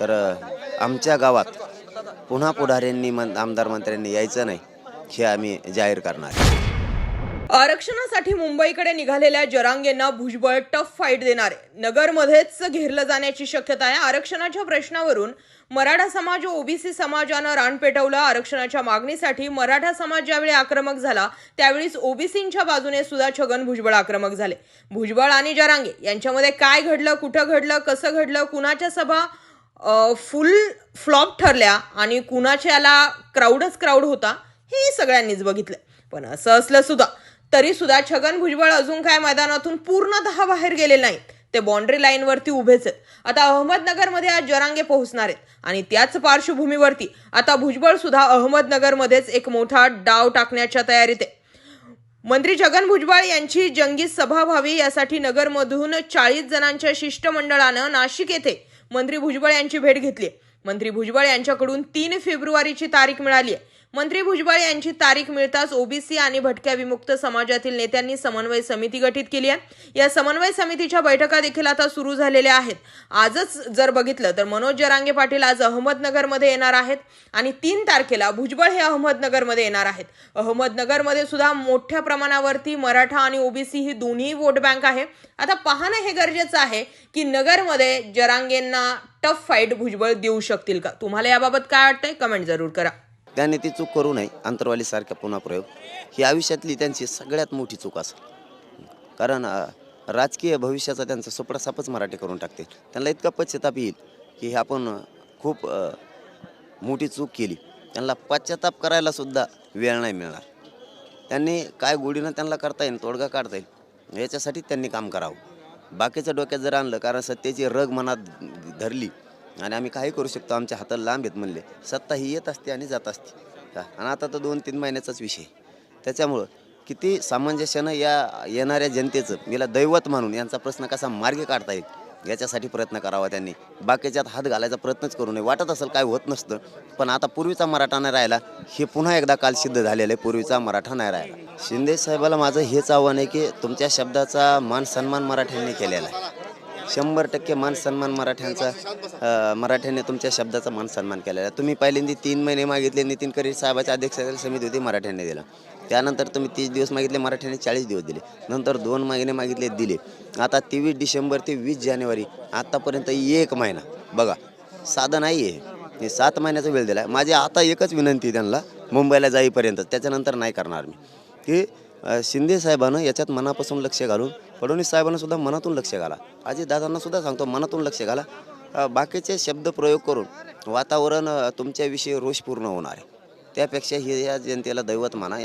तर आमच्या गावात पुन्हा पुढाऱ्यांनी मन आमदार मंत्र्यांनी यायचं नाही हे आम्ही जाहीर करणार. आरक्षणासाठी मुंबईकडे निघालेल्या जरांगेंना भुजबळ टफ फाईट देणार. नगरमध्येच घेरलं जाण्याची शक्यता आहे. आरक्षणाच्या प्रश्नावरून मराठा समाज व ओबीसी समाजानं रान पेटवलं आरक्षणाच्या मागणीसाठी. मराठा समाज ज्यावेळी आक्रमक झाला त्यावेळीच ओबीसींच्या बाजूने सुद्धा छगन भुजबळ आक्रमक झाले. भुजबळ आणि जरांगे यांच्यामध्ये काय घडलं कुठं घडलं कसं घडलं कुणाच्या सभा फुल फ्लॉप ठरल्या आणि कुणाच्याला क्राऊडच क्राऊड होता हे सगळ्यांनीच बघितलं. पण असं असलं सुद्धा तरी सुद्धा छगन भुजबळ अजून काय मैदानातून पूर्णतः बाहेर गेले नाहीत. ते बाउंड्री लाईनवरती उभेच आहेत. आता अहमदनगरमध्ये आज जरांगे पोहोचणार आहेत. आणि त्याच पार्श्वभूमीवरती आता भुजबळ सुद्धा अहमदनगरमध्येच एक मोठा डाव टाकण्याच्या तयारीत आहे. मंत्री छगन भुजबळ यांची जंगी सभा व्हावी यासाठी नगरमधून चाळीस जणांच्या शिष्टमंडळानं नाशिक येथे मंत्री भुजबळ यांची भेट घेतली. मंत्री भुजबळ यांच्याकडून तीन फेब्रुवारीची तारीख मिळाली आहे. मंत्री भुजबळ यांची तारीख मिळताच ओबीसी आणि भटक्या विमुक्त समाजातील नेत्यांनी समन्वय समिती गठीत केली आहे. या समन्वय समितीच्या बैठका देखील आता सुरू झालेल्या आहेत. आजच जर बघितलं तर मनोज जरांगे पाटील आज अहमदनगरमध्ये येणार आहेत आणि तीन तारखेला भुजबळ हे अहमदनगरमध्ये येणार आहेत. अहमदनगरमध्ये सुद्धा मोठ्या प्रमाणावरती मराठा आणि ओबीसी ही दोन्ही वोट बँक आहे. आता पाहणं हे गरजेचं आहे की नगरमध्ये जरांगेंना टफ फाईट भुजबळ देऊ शकतील का? तुम्हाला याबाबत काय वाटतंय? कमेंट जरूर करा. त्याने ती चूक करू नये अंतरवालीसारखा पुन्हा प्रयोग. ही आयुष्यातली त्यांची सगळ्यात मोठी चूक असेल. कारण राजकीय भविष्याचा त्यांचा सुपडासापच मराठी करून टाकते. त्यांना इतका पश्चाताप येईल की हे आपण खूप मोठी चूक केली. त्यांना पश्चाताप करायला सुद्धा वेळ नाही मिळणार. त्यांनी काय गोडीनं त्यांना करता येईल तोडगा काढता येईल याच्यासाठी त्यांनी काम करावं. बाकीच्या डोक्यात जर आणलं कारण सत्तेची रग मनात धरली आणि आम्ही काही करू शकतो आमच्या हाताला लांब येत म्हणले. सत्ता ही येत असते आणि जात असते. का आणि आता तर दोन तीन महिन्याचाच विषय. त्याच्यामुळं किती सामंजस्यानं या येणाऱ्या जनतेचं याला दैवत मानून यांचा प्रश्न कसा मार्गे काढता येईल याच्यासाठी प्रयत्न करावा त्यांनी. बाकीच्यात हात घालायचा प्रयत्नच करू नये. वाटत असेल काय होत नसतं पण आता पूर्वीचा मराठा नाही राहिला. हे पुन्हा एकदा काल सिद्ध झालेलं आहे पूर्वीचा मराठा नाही राहिला. शिंदे साहेबाला माझं हेच आव्हान आहे की तुमच्या शब्दाचा मान सन्मान मराठ्यांनी केलेला आहे. शंभर टक्के मान सन्मान मराठ्यांचा मराठ्यांनी मराठ्याने तुमच्या शब्दाचा मान सन्मान केलेला आहे. तुम्ही पहिल्यांदा तीन महिने मागितले नितीन करी साहेबाच्या अध्यक्षतेखाली समिती होती मराठ्यांनी दिला. त्यानंतर तुम्ही तीस दिवस मागितले मराठ्याने चाळीस दिवस दिले. नंतर दोन महिने मागितले दिले. आता तेवीस डिसेंबर ते वीस जानेवारी आत्तापर्यंत एक महिना. बघा साधा नाही आहे हे सात महिन्याचा वेळ दिला आहे माझी आता एकच विनंती आहे त्यांना मुंबईला जाईपर्यंत. त्याच्यानंतर नाही करणार मी. की शिंदे साहेबानं याच्यात मनापासून लक्ष घालून फडणवीस साहेबांना सुद्धा मनातून लक्ष घाला. आजी दादांना सुद्धा सांगतो मनातून लक्ष घाला. बाकीचे शब्द प्रयोग करून वातावरण तुमच्याविषयी रोष पूर्ण होणार आहे. त्यापेक्षा हे या जनतेला दैवत माना.